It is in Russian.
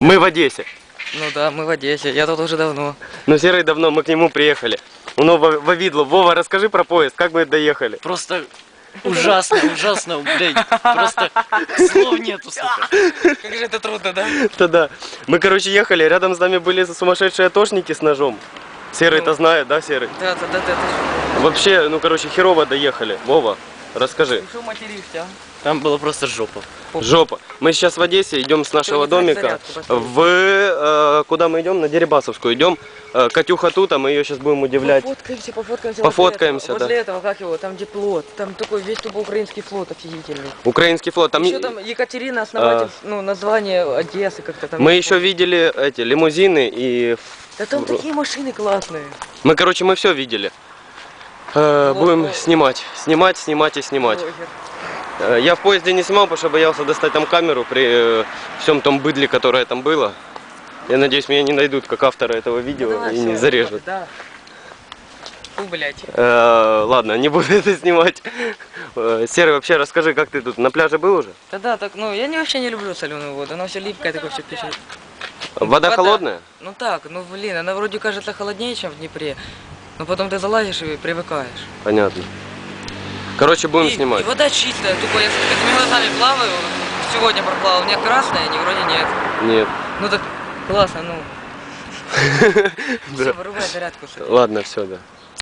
Мы в Одессе. Ну да, мы в Одессе. Я тут уже давно. Но Серый давно, мы к нему приехали. Ну, во, во Видлу. Вова, расскажи про поезд, как мы доехали. Просто ужасно, ужасно, блядь. Просто слов нету, сука. Как же это трудно, да? Да-да. Мы, короче, ехали, рядом с нами были сумасшедшие атошники с ножом. Серый это Ну. знает, да, Серый? Да, да, да, да. Вообще, ну, короче, херово доехали. Вова, расскажи. что материшься? Там была просто жопа. Жопа. Мы сейчас в Одессе идем с нашего домика в... э, куда мы идем? На Дерибасовскую идем. Э, Катюха тут, а мы ее сейчас будем удивлять. Пофоткаемся, пофоткаемся. Пофоткаемся, возле да. этого, Возле этого, как его, там где плот. Там такой весь тупо украинский флот офигительный. Украинский флот. Там... Еще там Екатерина, основатель, А. ну, название Одессы как-то там. Мы еще видели эти лимузины и... Да там такие машины классные. Мы, короче, мы все видели. Э, будем снимать, снимать, снимать и снимать. Блогер. Э, Я в поезде не снимал, потому что боялся достать там камеру при э, всем том быдле, которое там было. Я надеюсь, меня не найдут как автора этого видео Ну, давай, и не всё, зарежут. Да. Фу, блядь. Э, ладно, не буду это снимать. Серый, вообще расскажи, как ты тут на пляже был уже? Да, да, так, ну, я не, вообще не люблю соленую воду, она все липкая, такое все пишет. Вода холодная? Ну так, ну блин, она вроде кажется холоднее, чем в Днепре. Но потом ты залазишь и привыкаешь. Понятно. Короче, будем и, снимать. и вода чистая, тупо я с открытыми глазами плаваю, сегодня проплавал, у меня красная, не вроде нет. Нет. Ну так классно, ну. Все, вырубай зарядку. Ладно, все, да.